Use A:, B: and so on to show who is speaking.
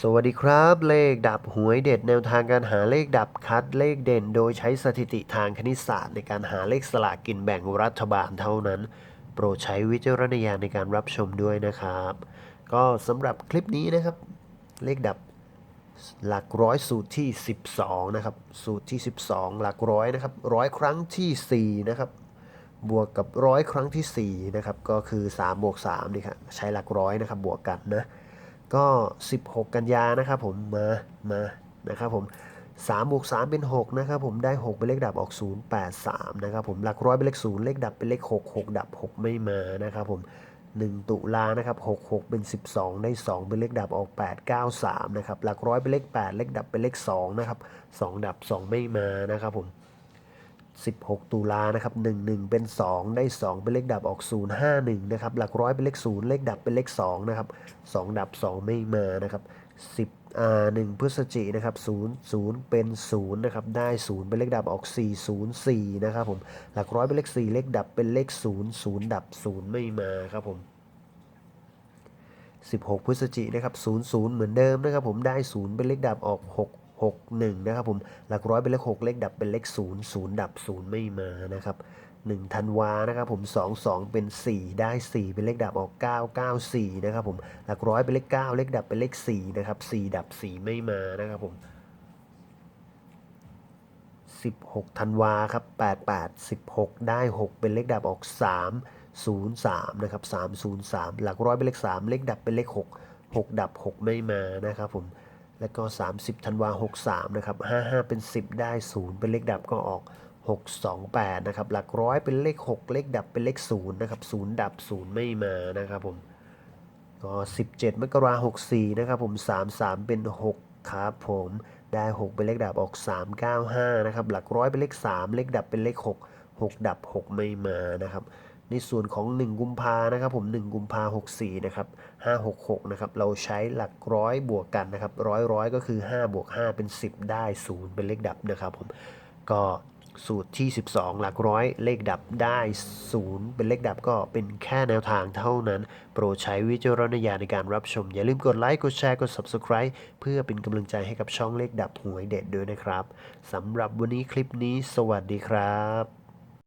A: สวัสดีครับ เลขดับหวยเด็ดแนวทางการหาเลขดับคัดเลขเด่น โดยใช้สถิติทางคณิตศาสตร์ในการหาเลขสลากกินแบ่งรัฐบาลเท่านั้น โปรดใช้วิจารณญาณในการรับชมด้วยนะครับ ก็สำหรับคลิปนี้นะครับ เลขดับหลักร้อยสูตรที่ 12 นะครับ สูตรที่ 12 หลักร้อยนะครับร้อยครั้งทีสี่4นะครับบวกกับร้อยครั้งทีสี่4นะครับก็คือ3บวก3นี่ครับใช้หลักร้อยนะครับบวกกันนะ ก็ 16 กันยานะครับผมมามานะครับผม3บวก3เป็น 6 นะครับผมได้ 6 เป็นเลขดับออก 0 8 3 นะครับผมหลักร้อยเป็นเลข 0 เลขดับเป็นเลข 6 6 ดับ 6 ไม่มานะครับผม 1 ตุลานะครับ6 6 เป็น 12 ได้ 2 เป็นเลขดับออก 8 9 3 นะครับ หลักร้อยเป็นเลข 8 เลขดับเป็นเลข 2 นะครับ 2 ดับ 2 ไม่มานะครับผม 16 ตุลานะครับ 11 เป็น 2 ได้ 2 เป็นเลขดับออก 051 นะครับ หลักร้อยเป็นเลข 0 เลขดับเป็นเลข 2 นะครับ 2 ดับ 2 ไม่มานะครับ 10อ่า1พฤศจิกนะครับ 0 0 เป็น 0 นะครับ ได้ 0 เป็นเลขดับออก 404 นะครับผม หลักร้อยเป็นเลข 4 เลขดับเป็นเลข 0 0 ดับ 0 ไม่มาครับผม16 พฤศจิกนะครับ 00 เหมือนเดิมนะครับผม ได้ 0 เป็นเลขดับออก 6 6 1 นะครับผมหลักร้อยเป็นเลข 6 เลขดับเป็นเลข 0 0 ดับ 0 ไม่มานะครับ1ธันวานะครับผม 2 2 เป็น 4 ได้ 4 เป็นเลขดับออก 9 9 4 นะครับผมหลักร้อยเป็นเลข 9 เลขดับเป็นเลข 4 นะครับ 4 ดับ 4 ไม่มานะครับผม16ธันวาครับ88 16 ได้ 6 เป็นเลขดับออก 3 0 3 นะครับ 3 0 3 หลักร้อยเป็นเลข 3 เลขดับเป็นเลข 6 6 ดับ 6 ไม่มานะครับผม แล้วก็ 30ธันวา63 นะครับ 55 เป็น 10 ได้ 0 เป็นเลขดับก็ออก 6 2 8 นะครับ หลักร้อยเป็นเลข 6 เลขดับเป็นเลข 0 นะครับ 0 ดับ 0 ไม่มานะครับผม ก็ 17 มกราคม64 นะครับผม 33 เป็น 6 ครับผม ได้ 6 เป็นเลขดับออก 395 นะครับ หลักร้อยเป็นเลข 3 เลขดับเป็นเลข 6 6 ดับ 6 ไม่มานะครับ ในส่วนของ 1 กุมภานะครับผม 1 กุมภา64 นะครับ 566 นะครับ เราใช้หลักร้อยบวกกันนะครับร้อยร้อยก็คือ 5 บวก 5 เป็น 10 ได้ 0 เป็นเลขดับนะครับผม ก็สูตรที่ 12 หลักร้อยเลขดับได้ 0 เป็นเลขดับก็เป็นแค่แนวทางเท่านั้น โปรดใช้วิจารณญาณในการรับชม อย่าลืมกดไลค์ กดแชร์ กด Subscribe เพื่อเป็นกำลังใจให้กับช่องเลขดับหวยเด็ดด้วยนะครับสำหรับวันนี้คลิปนี้ สวัสดีครับ